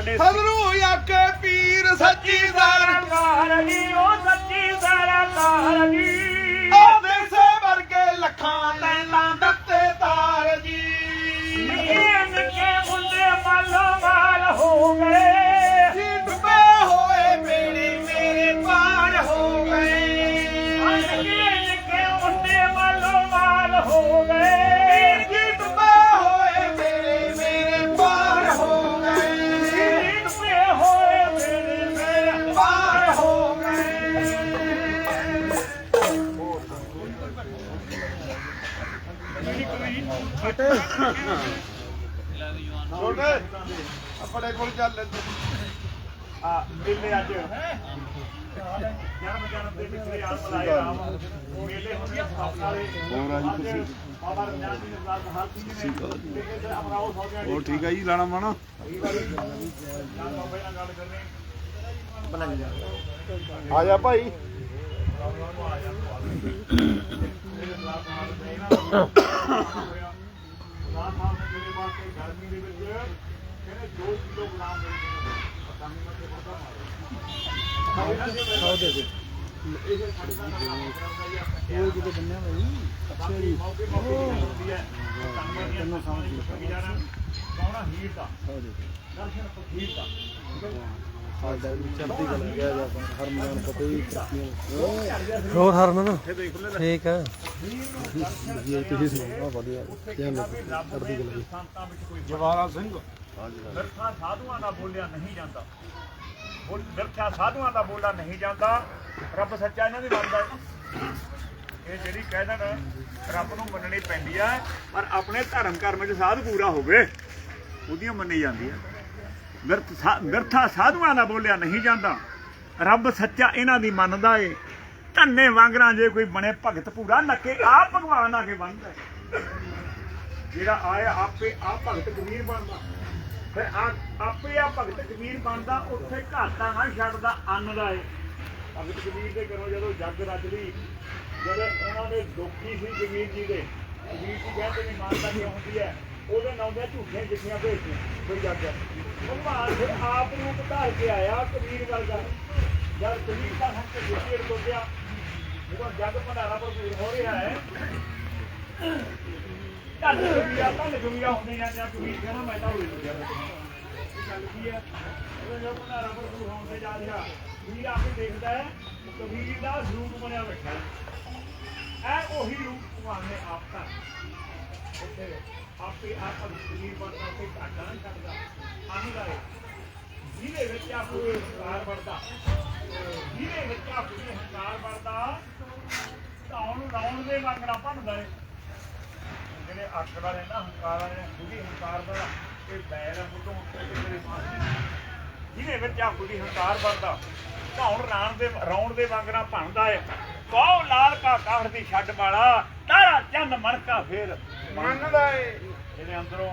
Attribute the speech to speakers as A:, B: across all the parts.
A: ਸਾਡੇ
B: ਸਦਰੂ ਆਕੇ ਪੀਰ ਸੱਚੀ
A: ਸਰਕਾਰ ਦੀ
B: ਛੋਟੇ ਆਪਣੇ ਕੋਲ ਚੱਲ
A: ਆ ਮੇਲੇ ਅੱਜ। ਦੇ ਰਾਮ ਮੇਲੇ ਹੋਰ ਆ ਜੀ ਤੁਸੀਂ? ਬਾਬਾ ਰਮਜਾਨ ਜੀ ਨੇ ਬਲਾਕ ਹਰ ਚੀਜ਼ ਨੇ ਲੇਕਿਨ ਅਮਰਾਓ ਹੋ ਗਿਆ
C: ਹੋਰ ਠੀਕ ਆ ਜੀ ਲਾਣਾ ਮਾਣਾ?
A: ਬਾਬਾ ਜੀ ਕਰਨੀ।
C: ਆ ਜਾ
A: ਨਾ ਸਾਹਿਬ ਨੇ ਮੇਰੇ ਵਾਸਤੇ ਗਰਮੀ ਦੇ ਵਿੱਚ ਕਹਿੰਦੇ 2 ਕਿਲੋ ਗੁਲਾਮ ਦੇ ਪਤਾ ਨਹੀਂ ਮੈਂ ਕਿਹਦਾ ਮਾਰਿਆ
C: ਦੇ ਦੇ। ਕਿਤੇ ਬੰਨਿਆ ਭਾਈ ਅੱਛਾ ਜੀ।
A: ਮੌਕੇ ਮੌਕੇ ਦੀ ਹੁੰਦੀ ਹੈ। ਕੰਨਾਂ ਸਾਹਮਣੇ ਜਾਣਾ ਕੌਣਾ ਹੀਰ ਦਾ। ਦਰਸ਼ਨ ਫਕੀਰ ਦਾ।
D: ਹੋਰ ਹਰਮਨ? ਠੀਕ ਆ
C: ਤੁਸੀਂ ਸੁਣਾਓ ਵਧੀਆ ਧਿਆਨ ਰੱਖੋ ਜਵਾਰਾ ਸਿੰਘ।
A: ਵਿਰਥਾ ਸਾਧੂਆਂ ਦਾ ਬੋਲਿਆ ਨਹੀਂ ਜਾਂਦਾ। ਵਿਰਥਾ ਸਾਧੂਆਂ ਦਾ ਬੋਲਿਆ ਨਹੀਂ ਜਾਂਦਾ। ਰੱਬ ਸੱਚਾ ਇਹਨਾਂ ਦੀ ਮੰਨਦਾ ਇਹ ਜਿਹੜੀ ਕਹਿ ਦੇਣ, ਰੱਬ ਨੂੰ ਮੰਨਣੀ ਪੈਂਦੀ ਆ ਪਰ ਆਪਣੇ ਧਰਮ ਕਰਮ 'ਚ ਸਾਧ ਪੂਰਾ ਹੋਵੇ, ਉਹਦੀਆਂ ਮੰਨੀ ਜਾਂਦੀ ਹੈ। ਵਿਰਥ ਸਾਧੂਆਂ ਦਾ ਬੋਲਿਆ ਨਹੀਂ ਜਾਂਦਾ। ਰੱਬ ਸੱਚਾ ਇਹਨਾਂ ਦੀ ਮੰਨਦਾ ਏ। ਧੰਨੇ ਵਾਂਗਰਾਂ ਜੇ ਕੋਈ ਬਣੇ ਭਗਤ ਪੂਰਾ ਨੱਕੇ ਆਪ ਭਗਵਾਨ ਆ ਕੇ ਬਣਦਾ ਜਿਹੜਾ ਆਇਆ ਆਪੇ ਆ ਭਗਤ ਕਬੀਰ ਬਣਦਾ। ਫਿਰ ਆਪੇ ਆ ਭਗਤ ਕਬੀਰ ਬਣਦਾ, ਉੱਥੇ ਘਾਟਾ ਨਾ ਛੱਡਦਾ, ਅੰਨ ਦਾ ਏ। ਭਗਤ ਕਬੀਰ ਦੇ ਘਰੋਂ ਜਦੋਂ ਜੱਗ ਰੱਜਦੀ ਜਦੋਂ ਉਹਨਾਂ ਦੇ ਦੁਖੀ ਸੀ ਕਬੀਰ ਜੀ ਦੇ, ਕਬੀਰ ਜੀ ਕਹਿੰਦੇ ਨੇ ਮਾਨਤਾ ਨਹੀਂ ਹੁੰਦੀ ਹੈ। ਉਹਦੇ ਨਾਂ ਦੇ ਝੂਠੇ ਜਿੱਥੀਆਂ ਭੇਜਦੇ ਕੋਈ ਜੱਗ ਭਗਵਾਨ ਫਿਰ ਆਪ ਨੂੰ ਧਾਰ ਕੇ ਆਇਆ ਕਬੀਰ ਵਰਗਾ ਜਦ ਕਬੀਰ ਦਾ ਹੱਕ ਜਿੱਤੇ ਟੁੱਟਿਆ ਜਦੋਂ ਜੱਗ ਭੰਡਾਰਾ ਭਰਪੂਰ ਹੋ ਰਿਹਾ ਹੈ। ਧੰਨ ਜੁਗੀਆ ਧੰਨ ਜੁਗੀਆ ਹੁੰਦੇ ਜਾਂ ਕਬੀਰ ਕਹਿੰਦਾ ਮੈਂ ਤਾਂ ਹੋਈ ਗਿਆ ਗੱਲ ਕੀ ਹੈ? ਉਹ ਜੋ ਭੰਡਾਰਾ ਭਰਪੂਰ ਹੋਣ ਤੇ ਜਾ ਰਿਹਾ। ਕਬੀਰ ਆਪੇ ਦੇਖਦਾ ਹੈ, ਕਬੀਰ ਦਾ ਰੂਪ ਬਣਿਆ ਬੈਠਾ ਹੈ। ਇਹ ਉਹੀ ਰੂਪ ਭਗਵਾਨ ਨੇ ਆਪ ਦਾ ਉੱਥੇ ਆਪੇ ਆਪ ਕਬੀਰ ਬਣਦਾ ਤੇ ਘਾਟਾ ਨਹੀਂ ਛੱਡਦਾ ਆਨੰਦ ਆਏ। ਜਿਹਦੇ ਵਿੱਚ ਆਪ ਨੂੰ ਰੁਜ਼ਗਾਰ ਬਣਦਾ ਜਿਹਦੇ ਵਿੱਚ ਆਪਣੀ ਹੰਕਾਰ ਵਰਦਾ ਧੌਣ ਲਾਉਣ ਦੇ ਵਾਂਗੜਾ ਭੰਨਦਾ ਏ। ਜਿਹੜੇ ਅੱਖ ਵਾਲੇ ਹੰਕਾਰ ਵਾਲੇ ਖੁਦੀ ਹੰਕਾਰ ਦਾ, ਇਹ ਬੈਰ ਹੈ ਮੁੱਢੋਂ ਮੇਰੇ ਮਾਸੀ ਜਿਹਦੇ ਵਿੱਚ ਆ ਖੁਦੀ ਹੰਕਾਰ ਵਰਦਾ ਧੌਣ ਰਾਣ ਦੇ, ਰੌਣ ਦੇ ਵਾਂਗੜਾ ਭੰਨਦਾ ਏ। ਕਹੋ ਲਾਲ ਕਾ ਕਾਹੜ ਦੀ ਛੱਡ ਵਾਲਾ? ਤਾਰਾ ਚੰਨ ਮਣਕਾ ਫੇਰ। ਮੰਨਦਾ ਏ। ਜਿਹਦੇ ਅੰਦਰੋਂ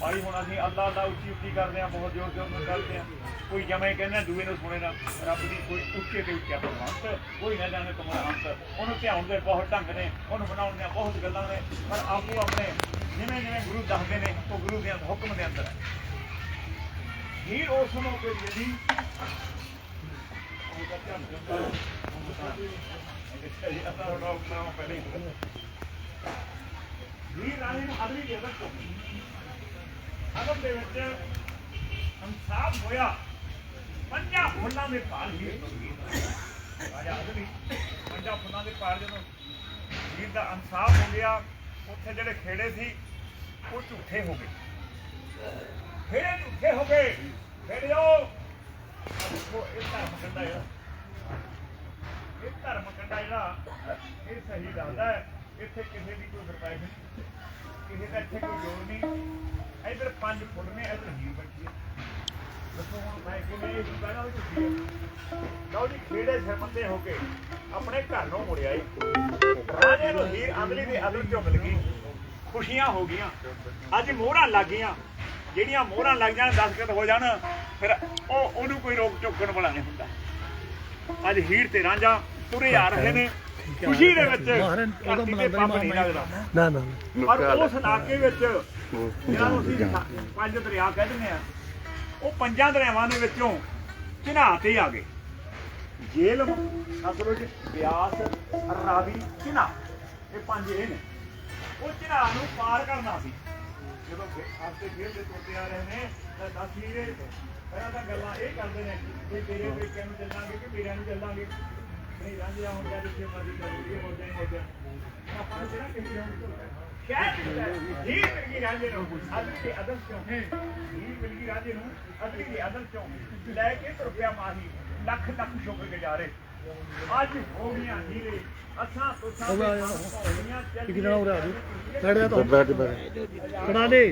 A: ਭਾਈ ਹੁਣ ਅਸੀਂ ਅੱਲਾ ਅੱਲਾ ਉੱਚੀ ਉੱਚੀ ਕਰਦੇ ਆ ਬਹੁਤ ਜ਼ੋਰ ਜ਼ੋਰ ਨਾਲ ਕਰਦੇ ਆ ਕੋਈ ਜਮੇ ਕਹਿੰਦੇ ਦੂਏ ਨੂੰ ਸੁਣੇ ਨਾ, ਰੱਬ ਦੀ ਕੋਈ ਉੱਚੇ ਤੇ ਉੱਚਾ ਭਗਵੰਤ, ਕੋਈ ਨਾ ਜਾਣੇ ਤੁਮਰਾ ਅੰਤ ਉਹਨੂੰ ਧਿਆਉਣ ਦੇ ਬਹੁਤ ਢੰਗ ਨੇ, ਉਹਨੂੰ ਬਣਾਉਣ ਦੀਆਂ ਬਹੁਤ ਗੱਲਾਂ ਨੇ, ਪਰ ਆਪੋ ਆਪਣੇ ਜਿਵੇਂ ਜਿਵੇਂ ਗੁਰੂ ਦੱਸਦੇ ਨੇ, ਉਹ ਗੁਰੂ ਦੇ ਹੁਕਮ ਦੇ ਅੰਦਰ ਹੈ। ਹੀਰ ਉਸ ਨੂੰ ਕੋਈ ਯਦੀ ਉਹਦਾ ਧਿਆਨ ਦਿੰਦਾ ਇਹ ਅਸਾਂ ਉਹਨਾਂ ਨੂੰ ਪਹਿਲੇ ਹੀ ਵੀਰ ਰਾਣੀ ਨੂੰ ਅਗਲੀ ਦੇ ਰੱਖੋ ਅਗਮ ਦੇ ਵਿੱਚ ਇਨਸਾਫ ਦੇ ਭਾਲ ਹੀ ਰਾਜਾ ਅਗਲੀ ਪੰਜਾਂ ਫੁੱਲਾਂ ਦੇ ਭਾਲ ਜਦੋਂ ਵੀਰ ਦਾ ਇਨਸਾਫ ਹੋ ਗਿਆ, ਉੱਥੇ ਜਿਹੜੇ ਖੇੜੇ ਸੀ, ਉਹ ਝੂਠੇ ਹੋ ਗਏ। ਖੇੜੇ ਝੂਠੇ ਹੋ ਗਏ। ਖੇੜਿਓ ਉਹ ਇਹ ਧਰਮ ਕੰਡਾ ਜਿਹੜਾ ਇਹ ਧਰਮ ਕੰਡਾ ਜਿਹੜਾ ਇਹ ਸਹੀ ਦੱਸਦਾ ਹੈ। ਇੱਥੇ ਕਿਸੇ ਦੀ ਕੋਈ ਵਰਤਾਈ ਨਹੀਂ। ਕਿਸੇ ਦਾ ਇੱਥੇ ਕੋਈ ਜੋੜ ਨਹੀਂ। ਇਧਰ ਪੰਜ ਫੁੱਟ ਨੇ, ਇਧਰ ਹੀਰ ਬੱਚੀ ਦੱਸੋ ਹੁਣ ਮੈਂ ਕਿਵੇਂ ਇਹ ਪਹਿਲਾਂ ਵੀ ਤੁਸੀਂ। ਲਓ ਜੀ, ਖੇੜੇ ਸ਼ਰਮੰਦੇ ਹੋ ਕੇ ਆਪਣੇ ਘਰ ਨੂੰ ਮੁੜਿਆ ਈ ਰਾਜੇ ਨੂੰ ਹੀਰ ਅਗਲੀ ਦੇ ਅਦਰ ਚੋਂ ਮਿਲ ਖੁਸ਼ੀਆਂ ਹੋ ਗਈਆਂ। ਅੱਜ ਮੋਹਰਾਂ ਲੱਗ ਗਈਆਂ। ਜਿਹੜੀਆਂ ਮੋਹਰਾਂ ਲੱਗ ਜਾਣ ਦਸਖਤ ਹੋ ਜਾਣ, ਫਿਰ ਉਹ ਉਹਨੂੰ ਕੋਈ ਰੋਕ ਟੋਕਣ ਵਾਲਾ ਨਹੀਂ ਹੁੰਦਾ। ਅੱਜ ਹੀਰ ਤੇ ਰਾਂਝਾ ਤੁਰੇ ਆ ਰਹੇ ਨੇ। ਖੁਸ਼ੀ ਦੇ ਵਿੱਚ ਤੇ ਪੱਬ ਨਹੀਂ ਲੱਗਦਾ।
D: ਨਾ ਨਾ
A: ਪਰ ਉਸ ਇਲਾਕੇ ਵਿੱਚ ਜਿਹੜਾ ਅਸੀਂ ਪੰਜ ਦਰਿਆ ਕਹਿ ਦਿੰਦੇ ਆ ਉਹ ਪੰਜਾਂ ਦਰਿਆਵਾਂ ਦੇ ਵਿੱਚੋਂ ਚਿਨਾਹ ਤੇ ਆ ਗਏ। ਜੇਲਮ ਸਤਲੁਜ ਬਿਆਸ ਰਾਵੀ ਚਿਨਾਹ ਇਹ ਪੰਜ ਇਹ ਨੇ। ਉਹ ਚਿਨਾਹ ਨੂੰ ਪਾਰ ਕਰਨਾ ਸੀ। ਜਦੋਂ ਆਸਤੇ ਜੇਲ੍ਹ ਦੇ ਤੋਤੇ ਆ ਰਹੇ ਨੇ ਤਾਂ ਦਸ ਹੀਰੇ ਪਹਿਲਾਂ ਤਾਂ ਗੱਲਾਂ ਇਹ ਕਰਦੇ ਨੇ ਕਿ ਤੇਰੇ ਪੇਕਿਆਂ ਨੂੰ ਚੱਲਾਂਗੇ ਕਿ ਮੇਰਿਆਂ ਨੂੰ ਚੱਲਾਂਗੇ। ਨਹੀਂ ਰਾਂਝਿਆ ਹੁਣ ਜਾਂ ਜਿੱਥੇ ਮਰਜ਼ੀ ਚੱਲੀਏ ਅੱਜ ਹੋ ਗਈਆਂ ਹੀਰੇ ਅਸਾਂ ਤੁਸਾਂ ਦੇ
C: ਇੱਕ ਜਣਾ ਉਰੇ ਆ ਜੀ। ਬੈਠ ਜਾ ਤੂੰ। ਬੈਠ ਬੈਠ। ਕੜਾ ਦੇ।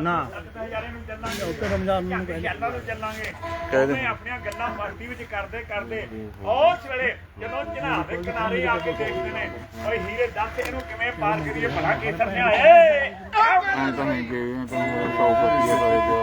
C: ਨਾ।
A: ਹਜ਼ਾਰੇ ਨੂੰ ਚੱਲਾਂਗੇ।
C: ਉੱਤੇ ਰਮਜ਼ਾਨ ਨੂੰ ਕਹਿੰਦੇ।
A: ਗੱਲਾਂ ਨੂੰ ਚੱਲਾਂਗੇ। ਉਹਨੇ ਆਪਣੀਆਂ ਗੱਲਾਂ ਮਸਤੀ ਵਿੱਚ ਕਰਦੇ ਕਰਦੇ। ਉਸ ਵੇਲੇ ਜਦੋਂ ਚਨਾਬ ਦੇ ਕਿਨਾਰੇ ਆ ਕੇ ਦੇਖਦੇ ਨੇ ਓਏ ਹੀਰੇ ਦੱਸ ਇਹਨੂੰ ਕਿਵੇਂ ਪਾਰ ਕਰੀਏ ਭਲਾ ਕੇਸਰ ਨੇ ਆਏ।
E: ਐਂ ਤਾਂ ਨਹੀਂ ਗਏ ਤਾਂ ਸੌ ਰੁਪਏ ਪਏਗਾ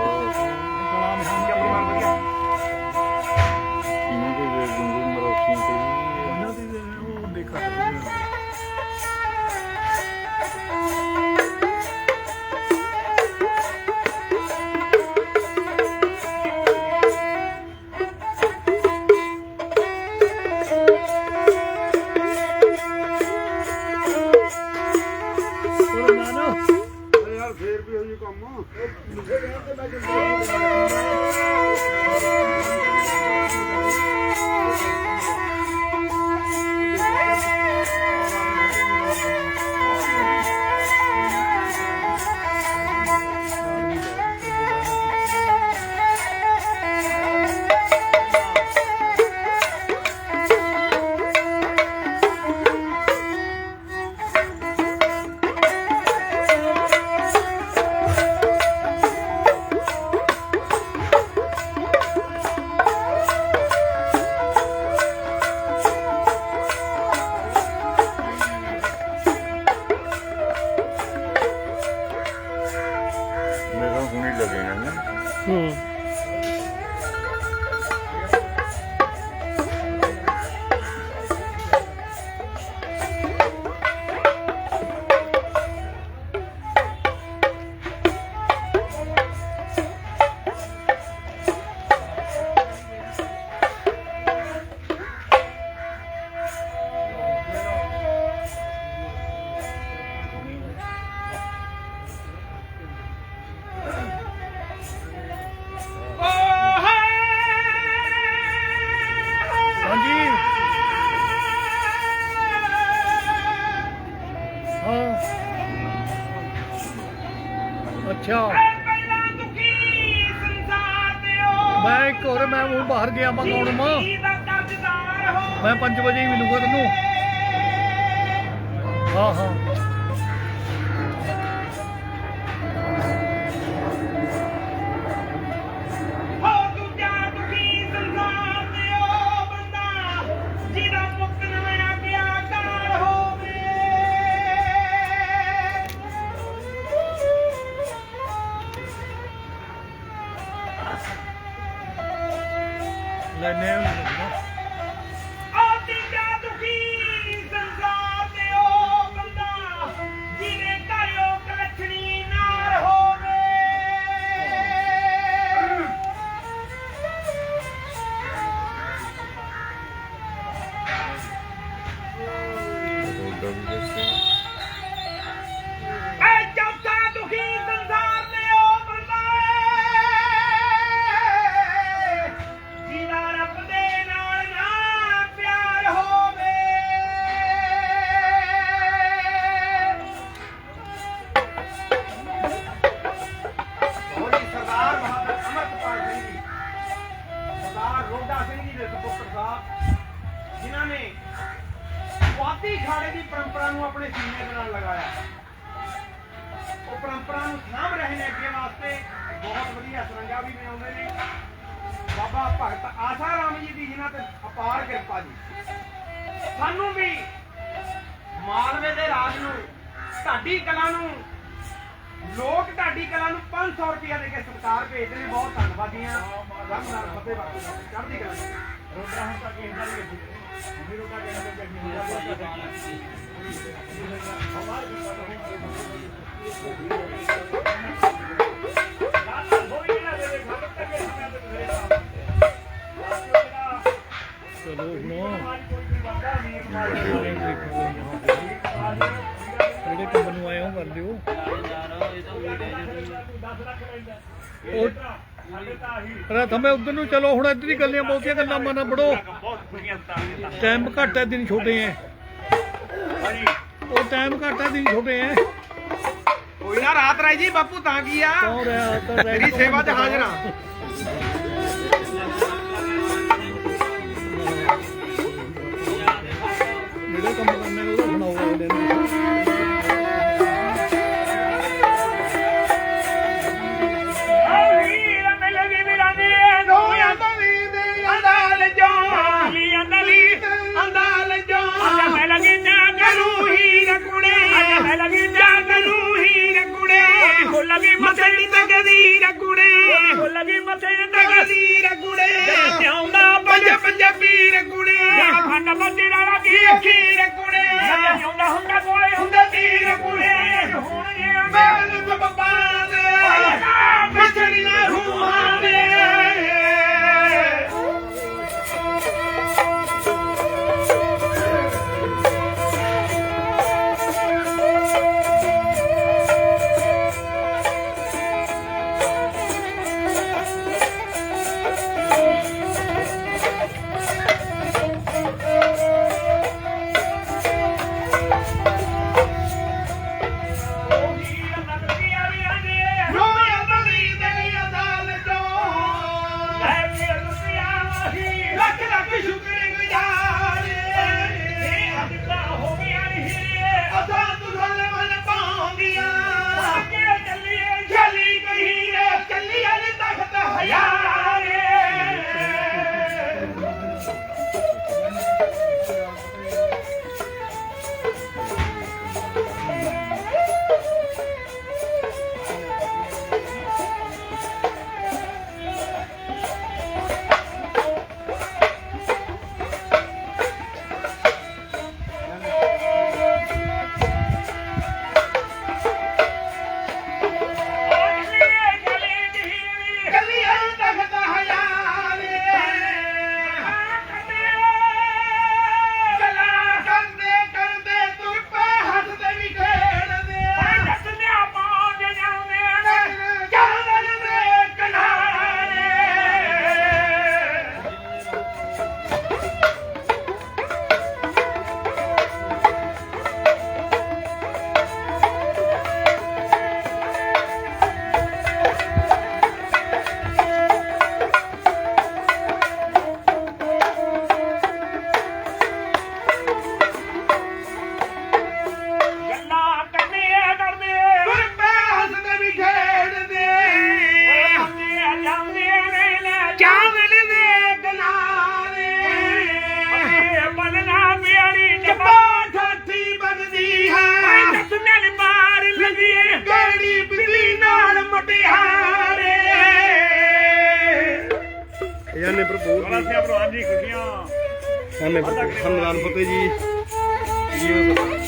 C: ਅੱਛਾ। ਮੈਂ ਇੱਕ ਹੋਰ ਮੈਂ ਉਹ ਬਾਹਰ ਗਿਆ ਮੰਗਾਉਣ ਮਾਂ
B: ਮੈਂ 5 ਵਜੇ ਹੀ ਮਿਲੂੰਗਾ ਤੈਨੂੰ। ਹੋ।
C: ਢਾਡੀ ਕਲਾ ਨੂੰ ਲੋਕ ਢਾਡੀ ਕਲਾ ਨੂੰ 500 ਰੁਪਇਆ ਦੇ ਕੇ ਸਤਿਕਾਰ ਭੇਜਦੇ ਨੇ ਬਹੁਤ ਧੰਨਵਾਦੀਆਂ। ਰੱਬ ਨਾਲ ਫਤਿਹ ਬਖਸ਼ੇ ਚੜ੍ਹਦੀ ਕਲਾ।
A: ਰੋਡਾ ਹੁਣ ਤੱਕ ਇਹਦਾ ਹੀ। ਗੱਡੀ ਹੈ। ਰੋਡਾ ਕਹਿੰਦਾ ਗੱਡੀ ਹੋ ਜਾ
B: ਚਲੋ ਹੁਣ ਜਿਹੜੇ ਕੰਮ ਨੂੰ ਆਏ ਹੋ ਕਰ ਲਿਓ। ਉਹ ਅਰੇ ਥੰਮੇ ਉਧਰ ਨੂੰ ਚਲੋ ਹੁਣ ਇੱਧਰ ਹੀ ਗੱਲਾਂ ਬਹੁਤੀਆਂ ਗੱਲਾਂ ਮਨਾ ਬੜੋ। ਟਾਈਮ ਘੱਟ ਹੈ ਦਿਨ ਛੋਟੇ ਐ ਉਹ ਟਾਈਮ ਘੱਟ ਹੈ ਦਿਨ ਛੋਟੇ ਐ
C: ਕੋਈ ਨਾ ਰਾਤ ਰਾਈ ਜੀ ਬਾਪੂ ਤਾਂ ਕੀ ਆ?
B: ਰਿਹਾ? ਰਹਿ
C: ਤੇਰੀ ਸੇਵਾ 'ਚ ਹਾਜ਼ਰ
B: ਗੜੀ ਬਿਜਲੀ ਨਾਲ ਮਟਿਆਰੇ।
C: ਪ੍ਰਭੂ
A: ਸਿਆ ਭਲਵਾਨ ਜੀ ਖੁਸ਼ੀਆਂ
C: ਹਮਦਾਨ ਫਤਿਹ ਜੀ। ਜੀਵ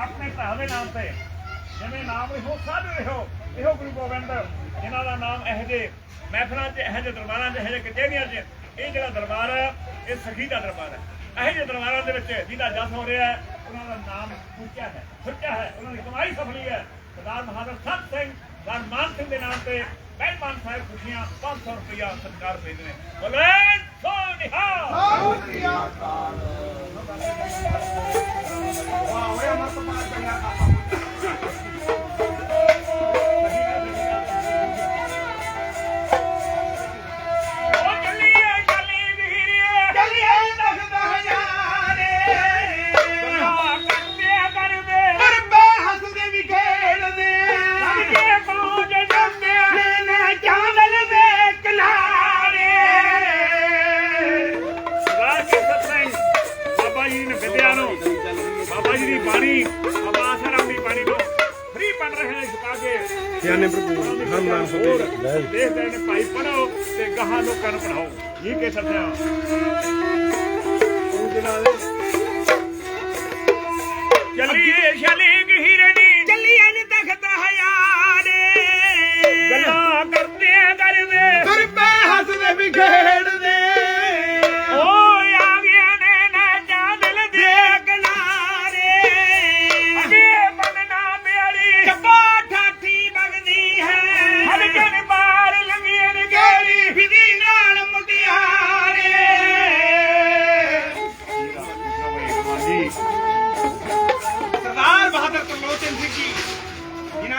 A: ਆਪਣੇ ਭਰਾ ਦੇ ਨਾਮ ਤੇ, ਜਿਵੇਂ ਨਾਮ ਇਹੋ ਸਾਧ ਰਹੋ ਇਹੋ ਗੁਰੂ ਗੋਬਿੰਦ, ਜਿਨ੍ਹਾਂ ਦਾ ਨਾਮ ਇਹ ਜੇ ਮਹਿਫਲਾਂ 'ਚ, ਇਹ ਜੇ ਦਰਬਾਰਾਂ 'ਚ, ਇਹ ਜੇ ਕਚਹਿਰੀਆਂ 'ਚ, ਇਹ ਜਿਹੜਾ ਦਰਬਾਰ ਹੈ ਇਹ ਸਖੀ ਦਾ ਦਰਬਾਰ ਹੈ ਇਹ ਜੇ ਦਰਬਾਰਾਂ ਦੇ ਵਿੱਚ ਜਿਹਦਾ ਜਸ ਹੋ ਰਿਹਾ ਹੈ, ਉਹਨਾਂ ਦਾ ਨਾਮ ਉੱਚਾ ਹੈ ਸੁੱਚਾ ਹੈ, ਉਹਨਾਂ ਦੀ ਕਮਾਈ ਸਫਲੀ ਹੈ। ਸਰਦਾਰ ਬਹਾਦਰ ਸਤ ਸਿੰਘ, ਸਰਦਾਰ ਮਾਨ ਸਿੰਘ ਦੇ ਨਾਮ ਤੇ ਮਹਿਮਾਨ ਸਾਹਿਬ ਖੁਸ਼ੀਆਂ 500 ਰੁਪਇਆ ਸਤਿਕਾਰ ਭੇਜਦੇ ਨੇ। ਬੋਲੇ ਸੋ ਨਿਹਾਲ।
B: ਵਾਹ ਓਏ ਅਮਰ ਕੁਮਾਰ ਚੰਗਾ
A: ਦੇਖਦੇ ਨੇ ਭਾਈ ਪੜੋ ਤੇ ਗਾਹਾਂ ਲੋਕਾਂ ਨੂੰ ਪੜਾਓ ਇਹ ਕਹਿ ਸਕਦੇ ਆ ਚੱਲੀਏ। ਸ਼ਲੀਕ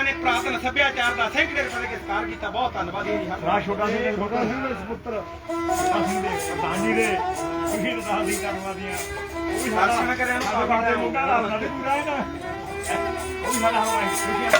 B: ਨੇ ਪ੍ਰਾਤਨ ਸੱਭਿਆਚਾਰ ਦਾ ਸੈਂਕੜੇ ਰੁਪਏ ਦੇ ਸਤਿਕਾਰ ਕੀਤਾ। ਬਹੁਤ ਧੰਨਵਾਦੀ ਜੀ।
A: ਰਾਜ ਛੋਟਾ ਸਿੰਘ ਦੇ ਛੋਟਾ ਸਿੰਘ ਦੇ ਸੁਪੁੱਤਰ। ਸਿੰਘ ਦੇ ਪ੍ਰਧਾਨ ਜੀ ਦੇ। ਤੁਸੀਂ ਰਦਾਸ ਦੀ ਕਰਵਾਦੀਆਂ ਉਹ ਵੀ ਸਾਡਾ
B: ਦਰਸ਼ਨ ਕਰਿਆ ਨੂੰ ਪਾਪਾ
A: ਦੇ ਮੁੰਡਾ ਦਾ ਸਾਡੇ ਪੂਰਾ ਹੈ ਨਾ। ਉਹ ਵੀ ਸਾਡਾ ਹਵਾਈ ਖੁਸ਼ੀਆਂ ਦਾ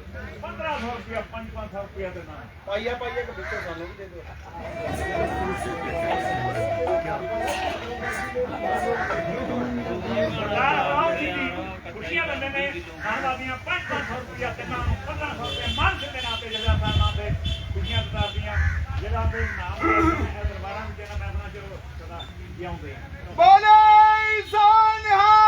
A: 1500 ਰੁਪਿਆ 5-500 ਰੁਪਿਆ ਦੇਣਾ
B: ਪਾਈਆ ਪਾਈਆ ਕਿ ਵਿੱਚੋਂ ਸਾਨੂੰ ਵੀ ਦੇ ਦਿਓ।
A: ਆਹ ਜੀ ਖੁਸ਼ੀਆਂ ਬੰਦੇ ਨੇ ਖਾਣ ਦੀਆਂ 5-500 ਰੁਪਿਆ ਤੇ ਨੂੰ 1500 ਰੁਪਿਆ ਮਾਨ ਦੇ ਨਾਂ ਤੇ ਜਿਹੜਾ ਸਾਡਾ ਨਾਮ ਤੇ ਖੁਸ਼ੀਆਂ ਬਤਾਦੀਆਂ ਜਿਹੜਾ ਤੇ ਨਾਮ ਦੇ ਦਰਬਾਰਾਂ ਵਿੱਚ ਨਾ ਮੈਂ ਆਪਣਾ ਜੋ ਸਦਾ ਜਿਉਂਦੇ
B: ਬੋਲੇ ਸੋਨਹਾ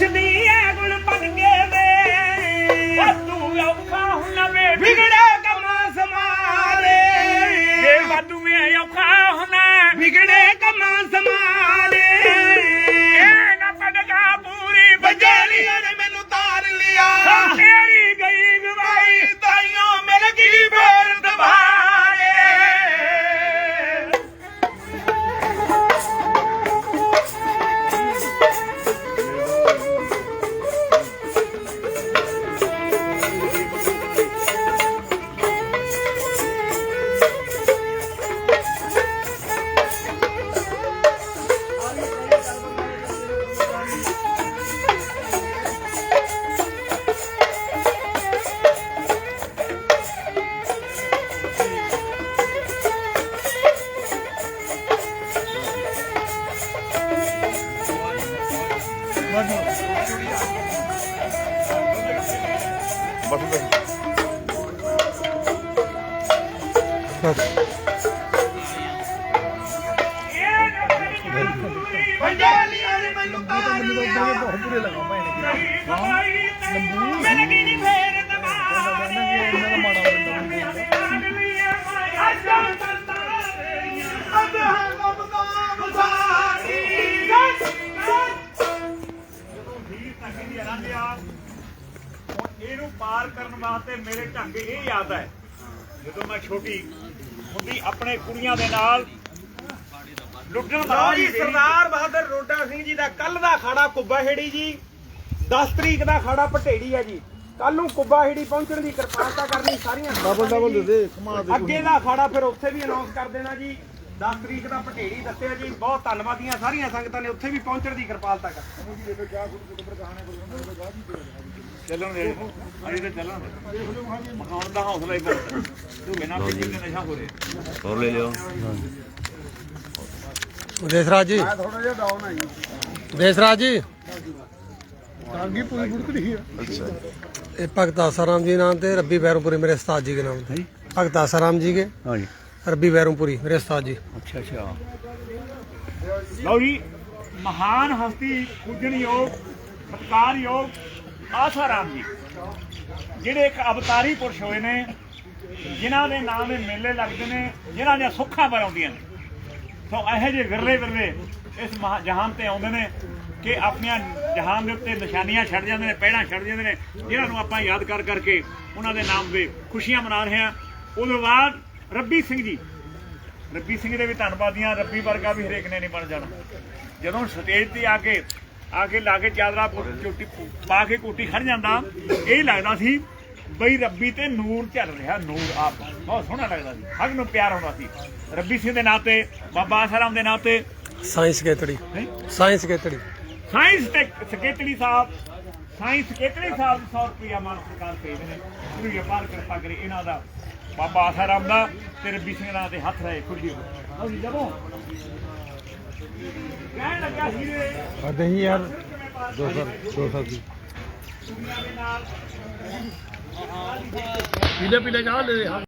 B: to me.
A: 맛있다. ਕਰਨ ਵਾਸਤੇ ਮੇਰੇ ਢੰਗ ਇਹ ਯਾਦ ਹੈ। ਜਦੋਂ ਮੈਂ ਛੋਟੀ ਹੁੰਦੀ ਆਪਣੇ ਕੁੜੀਆਂ ਦੇ ਨਾਲ ਲੁੱਟਣ ਦਾ
B: ਜੀ ਸਰਦਾਰ ਬਹਾਦਰ ਰੋਡਾ ਸਿੰਘ ਜੀ ਦਾ ਕੱਲ ਦਾ ਖਾੜਾ ਕੁੱਬਾਹੇੜੀ ਜੀ। 10 ਤਰੀਕ ਦਾ ਖਾੜਾ ਪਟੇੜੀ ਹੈ ਜੀ। ਕੱਲ ਨੂੰ ਕੁੱਬਾਹੇੜੀ ਪਹੁੰਚਣ ਦੀ ਕਿਰਪਾਲਤਾ ਕਰਨੀ ਸਾਰੀਆਂ ਡਬਲ ਡਬਲ ਦੇ ਦੇ ਅੱਗੇ ਦਾ ਖਾੜਾ ਫਿਰ ਉੱਥੇ ਵੀ ਅਨਾਉਂਸ ਕਰ ਦੇਣਾ ਜੀ। 10 ਤਰੀਕ ਦਾ ਪਟੇੜੀ ਦੱਸਿਆ ਜੀ। ਬਹੁਤ ਧੰਨਵਾਦੀਆਂ ਸਾਰੀਆਂ ਸੰਗਤਾਂ ਨੇ ਉੱਥੇ ਵੀ ਪਹੁੰਚਣ ਦੀ ਕਿਰਪਾਲਤਾ ਕਰ।
A: ਚੱਲਣ ਦੇ
E: ਦੇਸਰਾਜ ਜੀ। ਥੋੜਾ
D: ਜਿਹਾ ਜੀ। ਦੇਸਰਾਜ ਜੀ।
C: ਟਾਂਗੀ ਪੂਰੀ ਬੁੜਕੜੀ ਆ। ਅੱਛਾ।
D: ਇਹ ਭਗਤ ਆਸਾਰਾਮ ਜੀ ਨਾਮ ਤੇ ਰੱਬੀ ਬੈਰੋਪੁਰੀ ਮੇਰੇ ਉਸਤਾਦ ਜੀ ਦੇ ਨਾਮ ਤੇ। ਭਗਤ ਆਸਾਰਾਮ ਜੀ ਕੇ।
C: ਹਾਂ ਜੀ
D: ਰੱਬੀ ਬੈਰੋਪੁਰੀ ਮੇਰੇ ਉਸਤਾਦ ਜੀ।
C: ਅੱਛਾ ਅੱਛਾ।
A: ਲਓ ਜੀ ਮਹਾਨ ਹਸਤੀ ਪੂਜਣਯੋਗ ਸਤਕਾਰਯੋਗ ਆਸਾਰਾਮ ਜੀ, ਜਿਹੜੇ ਇੱਕ ਅਵਤਾਰੀ ਪੁਰਸ਼ ਹੋਏ ਨੇ, ਜਿਨ੍ਹਾਂ ਦੇ ਨਾਮ ਦੇ ਮੇਲੇ ਲੱਗਦੇ ਨੇ, ਜਿਨ੍ਹਾਂ ਦੀਆਂ ਸੁੱਖਾਂ ਬਰਾਉਂਦੀਆਂ ਨੇ। ਸੋ ਇਹੋ ਜਿਹੇ ਵਿਰਲੇ ਵਿਰਲੇ ਇਸ ਮਹਾ- ਜਹਾਨ ਤੇ ਆਉਂਦੇ ਨੇ ਕਿ ਆਪਣੀਆਂ ਜਹਾਨ ਦੇ ਉੱਤੇ ਨਿਸ਼ਾਨੀਆਂ ਛੱਡ ਜਾਂਦੇ ਨੇ ਪਹਿੜਾਂ ਛੱਡ ਜਾਂਦੇ ਨੇ ਜਿਹਨਾਂ ਨੂੰ ਆਪਾਂ ਯਾਦ ਕਰ ਕਰਕੇ ਉਹਨਾਂ ਦੇ ਨਾਮ ਦੇ ਖੁਸ਼ੀਆਂ ਮਨਾ ਰਹੇ ਹਾਂ। ਉਦੋਂ ਬਾਅਦ ਰੱਬੀ ਸਿੰਘ ਜੀ, ਰੱਬੀ ਸਿੰਘ ਦੇ ਵੀ ਧੰਨਵਾਦੀਆਂ ਰੱਬੀ ਵਰਗਾ ਵੀ ਹਰੇਕ ਨੇ ਨਹੀਂ ਬਣ ਜਾਣਾ। ਜਦੋਂ ਸਟੇਜ ਤੇ ਆ ਕੇ ਆ ਕੇ ਲਾ ਕੇ ਚਾਦਰਾ ਚੋਟੀ ਪਾ ਕੇ ਕੋਟੀ ਖੜ ਜਾਂਦਾ। ਇਹ ਲੱਗਦਾ ਸੀ ਬਈ ਰੱਬੀ ਤੇ ਨੂਰ ਚੱਲ ਰਿਹਾ ਨੂਰ ਆਪ। ਬਹੁਤ ਸੋਹਣਾ ਲੱਗਦਾ ਸੀ। ਹਰ ਨੂੰ ਪਿਆਰ ਆਉਂਦਾ ਸੀ। ਰੱਬੀ ਸਿੰਘ ਦੇ ਨਾਂ ਤੇ ਬਾਬਾ ਆਸਰਾਮ ਦੇ ਨਾਂ ਤੇ।
D: ਸਾਇੰਸ
A: ਕੇਤੜੀ।
D: ਸਾਇੰਸ ਕੇਤੜੀ।
A: ਸਾਇੰਸ ਤੇ ਸਕੇਤੜੀ ਸਾਹਿਬ। ਸਾਇੰਸ ਕੇਤੜੀ ਸਾਹਿਬ 100 ਰੁਪਿਆ ਮਾਨ ਸਰਕਾਰ ਭੇਜ ਨੇ। ਗੁਰੂ ਵਪਾਰ ਕਿਰਪਾ ਕਰੇ ਇਹਨਾਂ ਦਾ। ਬਾਬਾ ਆਸਰਾਮ ਦਾ ਤੇ ਰੱਬੀ ਸਿੰਘ ਨਾਂ ਤੇ ਹੱਥ ਰਹੇ ਖੁੱਲੀ ਹੋ ਜਦੋਂ ਕਹਿਣ ਲੱਗਾ ਸੀ ਇਹ
C: ਨਹੀਂ ਯਾਰ
A: ਦੋ ਸੌ
C: ਦੀ ਪੀਲੇ ਪੀਲੇ ਚਾਹ ਲੈ।